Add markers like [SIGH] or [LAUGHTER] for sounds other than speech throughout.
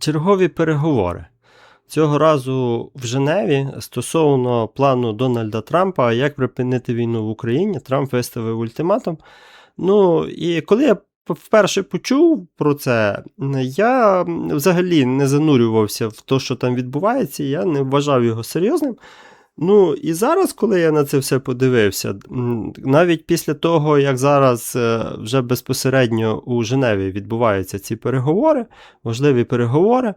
чергові переговори. Цього разу в Женеві стосовно плану Дональда Трампа, як припинити війну в Україні, Трамп виставив ультиматум. Ну, і коли я вперше почув про це, я взагалі не занурювався в те, що там відбувається, я не вважав його серйозним. Ну, і зараз, коли я на це все подивився, навіть після того, як зараз е, вже безпосередньо у Женеві відбуваються ці переговори, важливі переговори,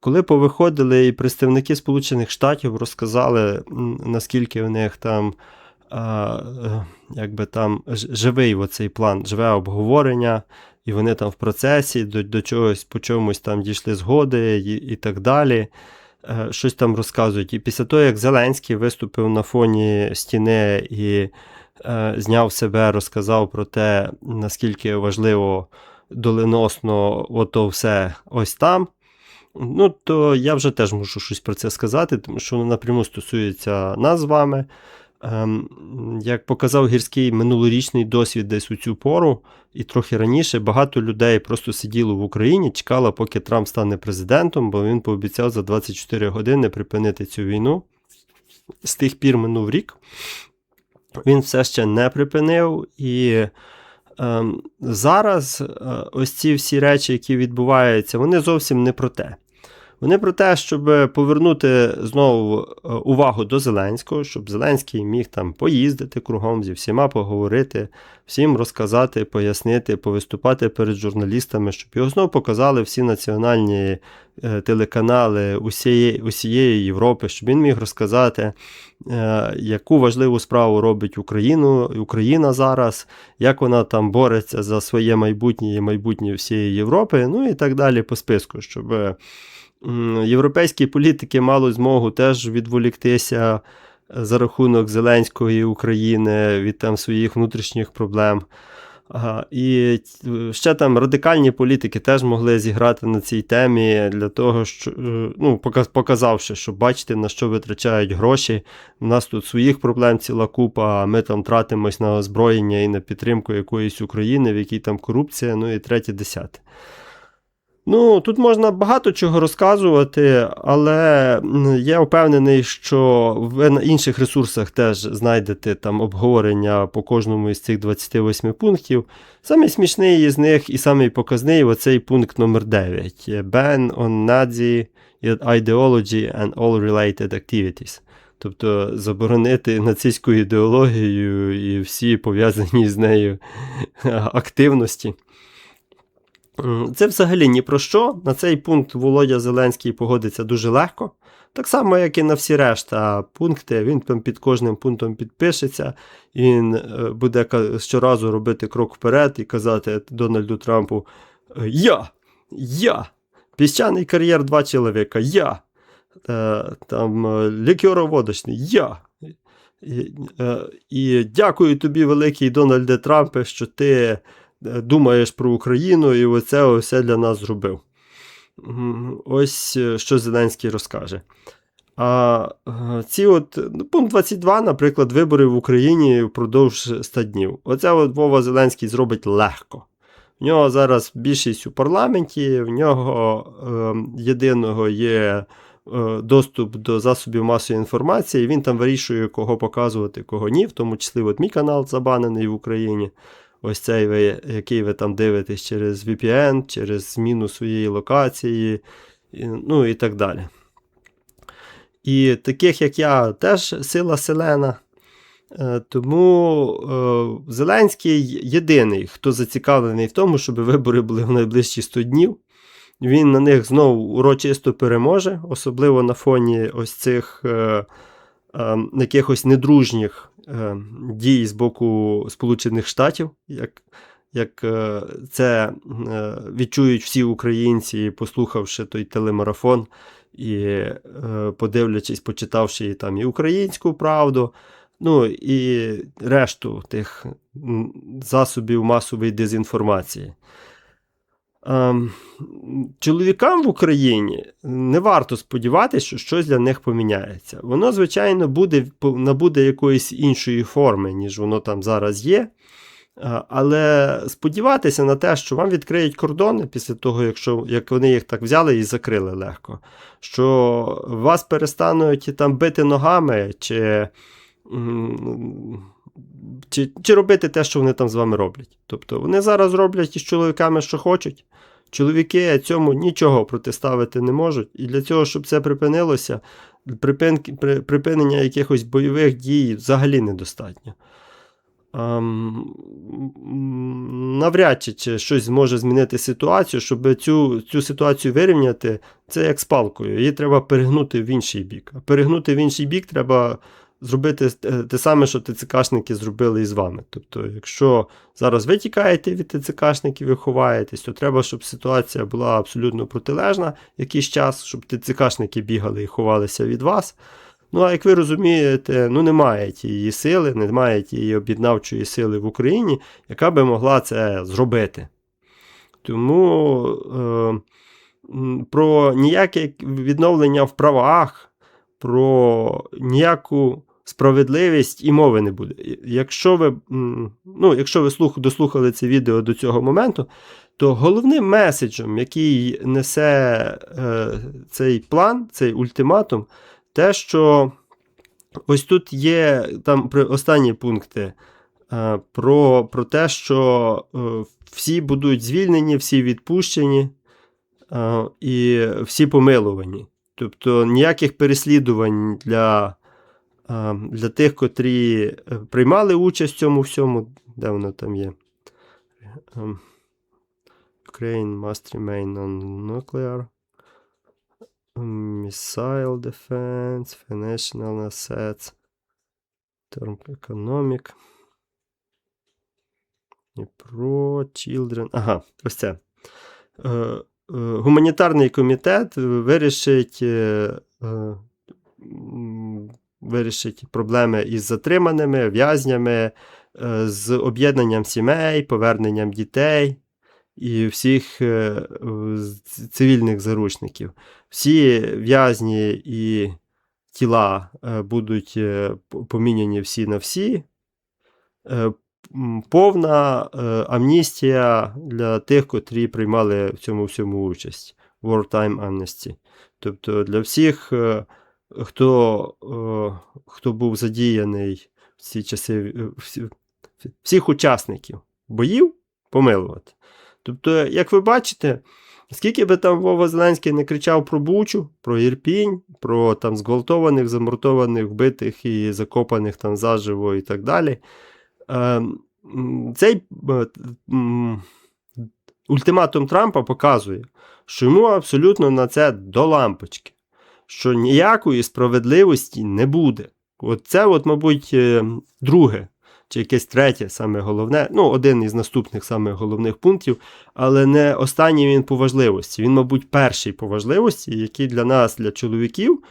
коли повиходили і представники Сполучених Штатів розказали, наскільки в них там а, е, якби там живий оцей план, живе обговорення, і вони там в процесі до до чогось по чомусь там дійшли згоди і, і так далі. Е, щось там розказують. І після того, як Зеленський виступив на фоні стіни і е, зняв себе, розказав про те, наскільки важливо доленосно ото все ось там. Ну, то я вже теж можу щось про це сказати, тому що воно напряму стосується нас з вами. Ем, Як показав гірський минулорічний досвід десь у цю пору, і трохи раніше багато людей просто сиділо в Україні, чекало, поки Трамп стане президентом, бо він пообіцяв за 24 години припинити цю війну. З тих пір минув рік. Він все ще не припинив. І ем, зараз е, ось ці всі речі, які відбуваються, вони зовсім не про те. Вони про те, щоб повернути знову е, увагу до Зеленського, щоб Зеленський міг там поїздити кругом зі всіма поговорити, всім розказати, пояснити, повиступати перед журналістами, щоб його знову показали всі національні телеканали усієї, усієї Європи, щоб він міг розказати, е, яку важливу справу робить Україну, Україна зараз, як вона там бореться за своє майбутнє і майбутнє всієї Європи, ну і так далі по списку, щоб європейські політики мали змогу теж відволіктися е, за рахунок Зеленської України від там своїх внутрішніх проблем. Ага. І ще там радикальні політики теж могли зіграти на цій темі для того, що е, ну, показавши, що бачите, на що витрачають гроші. У нас тут своїх проблем ціла купа, а ми там тратимось на озброєння і на підтримку якоїсь України, в якій там корупція, ну і третє десяте. Ну, тут можна багато чого розказувати, але я впевнений, що ви на інших ресурсах теж знайдете там обговорення по кожному із цих 28 пунктів. Самий смішний із них і самий показний оцей пункт номер 9 Ban on Nazi ideology and all related activities. Тобто заборонити нацистську ідеологію і всі пов'язані з нею [LAUGHS] активності. Це взагалі ні про що. На цей пункт Володя Зеленський погодиться дуже легко. Так само, як і на всі решта пункти, він під кожним пунктом підпишеться, і він е, буде щоразу робити крок вперед і казати Дональду Трампу: Я! Я! Піщаний кар'єр два чоловіка, я! Е, там е, лікероводочний, я! І, і дякую тобі, великий Дональде Трампе, що ти думаєш про Україну, і оце все для нас зробив. Ось е, що Зеленський розкаже. А е, ці от, ну, пункт 22, наприклад, вибори в Україні впродовж 100 днів. Оце от Вова Зеленський зробить легко. В нього зараз більшість у парламенті, в нього е, єдиного є е, доступ до засобів масової інформації. Він там вирішує, кого показувати, кого ні, в тому числі от мій канал забанений в Україні ось цей ви, який ви там дивитесь через VPN, через зміну своєї локації, ну і так далі. І таких, як я, теж сила селена. Е, тому е, Зеленський єдиний, хто зацікавлений в тому, щоб вибори були в найближчі 100 днів. Він на них знову урочисто переможе, особливо на фоні ось цих е, е, якихось недружніх е, дій з боку Сполучених Штатів, як як е, це е, відчують всі українці, послухавши той телемарафон і е, подивлячись, почитавши там і українську правду. Ну і решту тих засобів масової дезінформації. Ем, чоловікам в Україні не варто сподіватися, що щось для них поміняється. Воно, звичайно, буде, набуде якоїсь іншої форми, ніж воно там зараз є. Е, Але сподіватися на те, що вам відкриють кордони після того, якщо як вони їх так взяли і закрили легко, що вас перестануть там бити ногами, чи, чи, чи робити те, що вони там з вами роблять. Тобто вони зараз роблять із чоловіками, що хочуть. Чоловіки цьому нічого протиставити не можуть. І для цього, щоб це припинилося, припинки, при, припинення якихось бойових дій взагалі недостатньо. Навряд чи щось зможе змінити ситуацію, щоб цю, цю ситуацію вирівняти, це як з палкою. Її треба перегнути в інший бік. А перегнути в інший бік треба зробити те, те саме, що ТЦКшники зробили із вами. Тобто, якщо зараз ви тікаєте від ТЦКшників і ховаєтесь, то треба, щоб ситуація була абсолютно протилежна якийсь час, щоб ТЦКшники бігали і ховалися від вас. Ну, а як ви розумієте, ну немає тієї сили, немає тієї об'єднавчої сили в Україні, яка би могла це зробити. Тому е, про ніяке відновлення в правах, про ніяку справедливість і мови не буде. Якщо ви, ну, якщо ви слух, дослухали це відео до цього моменту, то головним меседжем, який несе е, цей план, цей ультиматум, те, що ось тут є там останні пункти е, про, про те, що е, всі будуть звільнені, всі відпущені е, і всі помилувані. Тобто ніяких переслідувань для, для тих, котрі е, приймали участь в цьому всьому, де воно там є. Ем, Ukraine must remain non-nuclear. Missile defense, financial assets, term economic. Про children. Ага, ось це. Е, е, гуманітарний комітет вирішить, вирішить проблеми із затриманими, в'язнями, е, з об'єднанням сімей, поверненням дітей і всіх е, цивільних заручників. Всі в'язні і тіла е, будуть поміняні всі на всі. Повна амністія для тих, котрі приймали в цьому всьому участь. Wartime amnesty. Тобто для всіх, хто, е, хто був задіяний в ці часи, е, всі- всіх учасників боїв помилувати. Тобто, як ви бачите, скільки би там Вова Зеленський не кричав про Бучу, про Ірпінь, про там зґвалтованих, замортованих, вбитих і закопаних там заживо і так далі. Е, цей е, ультиматум Трампа показує, що йому абсолютно на це до лампочки, що ніякої справедливості не буде. От це, от, мабуть, е, друге, чи якесь третє, саме головне, ну, один із наступних самих головних пунктів, але не останній він по важливості. Він, мабуть, перший по важливості, який для нас, для чоловіків,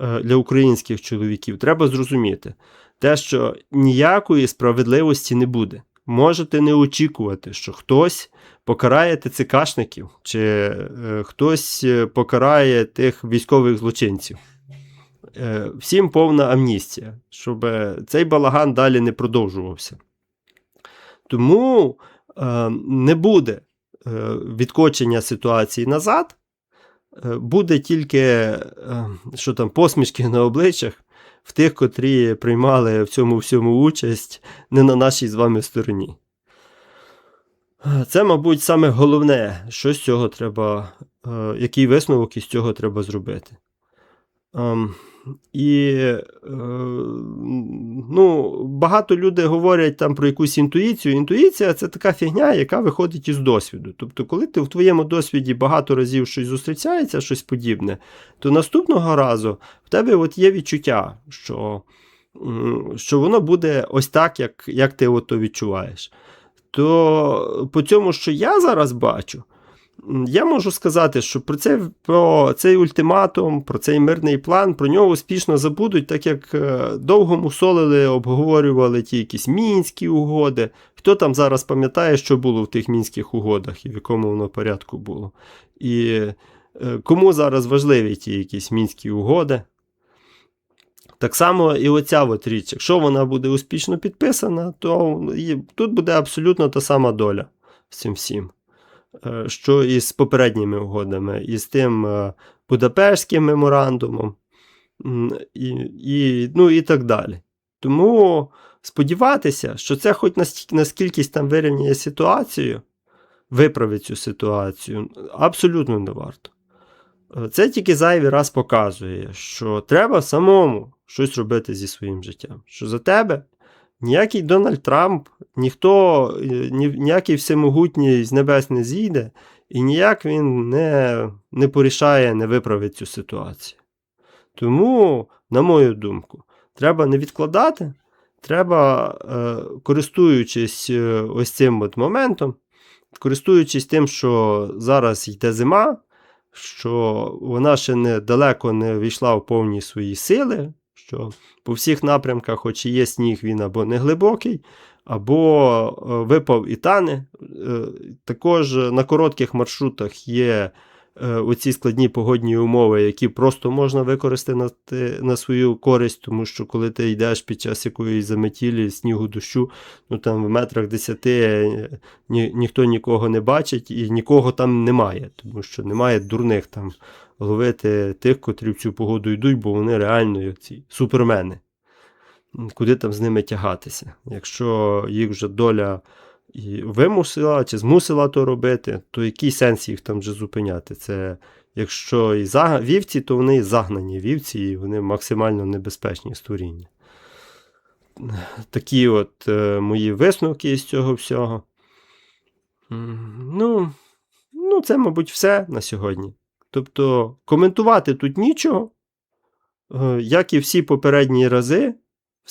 е, для українських чоловіків, треба зрозуміти. Те, що ніякої справедливості не буде. Можете не очікувати, що хтось покарає ТЦКшників, чи е, хтось е, покарає тих військових злочинців. Е, всім повна амністія, щоб цей балаган далі не продовжувався. Тому не буде відкочення ситуації назад, буде тільки що там, посмішки на обличчях в тих, котрі приймали в цьому всьому участь не на нашій з вами стороні. Це, мабуть, саме головне, що з цього треба, е, який висновок із цього треба зробити. Ем, і е, ну, багато людей говорять там про якусь інтуїцію. Інтуїція це така фігня, яка виходить із досвіду. Тобто, коли ти в твоєму досвіді багато разів щось зустрічається, щось подібне, то наступного разу в тебе от є відчуття, що, що воно буде ось так, як, як ти ото відчуваєш. То по цьому, що я зараз бачу, я можу сказати, що про, це, про цей ультиматум, про цей мирний план, про нього успішно забудуть, так як е, довго мусолили, обговорювали ті якісь мінські угоди. Хто там зараз пам'ятає, що було в тих мінських угодах і в якому воно порядку було? І е, кому зараз важливі ті якісь мінські угоди? Так само і оця от річ, якщо вона буде успішно підписана, то тут буде абсолютно та сама доля цим всім. Е, Що і з попередніми угодами, і з тим е, Будапештським меморандумом, і, і, ну, і так далі. Тому сподіватися, що це хоч наскількись там вирівняє ситуацію, виправить цю ситуацію, абсолютно не варто. Е, Це тільки зайвий раз показує, що треба самому щось робити зі своїм життям. Що за тебе ніякий Дональд Трамп, ніхто, е, ні, ніякий всемогутній з небес не зійде, і ніяк він не, не порішає, не виправить цю ситуацію. Тому, на мою думку, треба не відкладати, треба, е, користуючись е, ось цим от моментом, користуючись тим, що зараз йде зима, що вона ще не далеко не війшла в повні свої сили, що по всіх напрямках, хоч і є сніг, він або не глибокий, або е, випав і тане. Е, Також на коротких маршрутах є е, оці складні погодні умови, які просто можна використати на, свою користь, тому що коли ти йдеш під час якоїсь заметілі, снігу, дощу, ну там в метрах 10 е, ні, ніхто нікого не бачить і нікого там немає, тому що немає дурних там ловити тих, котрі в цю погоду йдуть, бо вони реально ці супермени. Куди там з ними тягатися? Якщо їх вже доля і вимусила чи змусила то робити, то який сенс їх там вже зупиняти? Це якщо і заг... вівці, то вони і загнані вівці, і вони максимально небезпечні створіння. Такі от е, мої висновки з цього всього. Ну, ну, це, мабуть, все на сьогодні. Тобто, коментувати тут нічого, Е, як і всі попередні рази,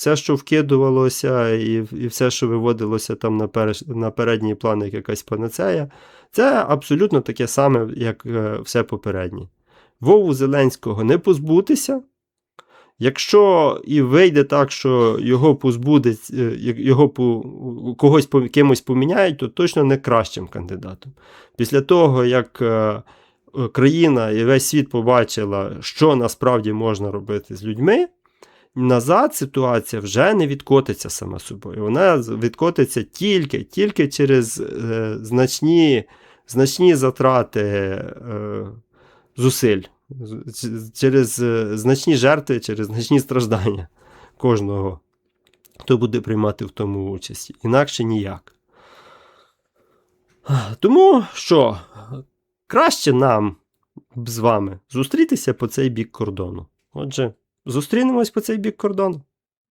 все, що вкидувалося, і, і все, що виводилося там на, переш... на передній план, як якась панацея, це абсолютно таке саме, як е, все попереднє. Вову Зеленського не позбутися. Якщо і вийде так, що його позбудеться, е, його когось кимось поміняють, то точно не кращим кандидатом. Після того, як е, країна і весь світ побачила, що насправді можна робити з людьми, назад ситуація вже не відкотиться сама собою. Вона відкотиться тільки, тільки через е, значні, значні затрати е, зусиль, через е, значні жертви, через значні страждання кожного, хто буде приймати в тому участь. Інакше ніяк. Тому що краще нам з вами зустрітися по цей бік кордону. Отже, зустрінемось по цей бік кордону.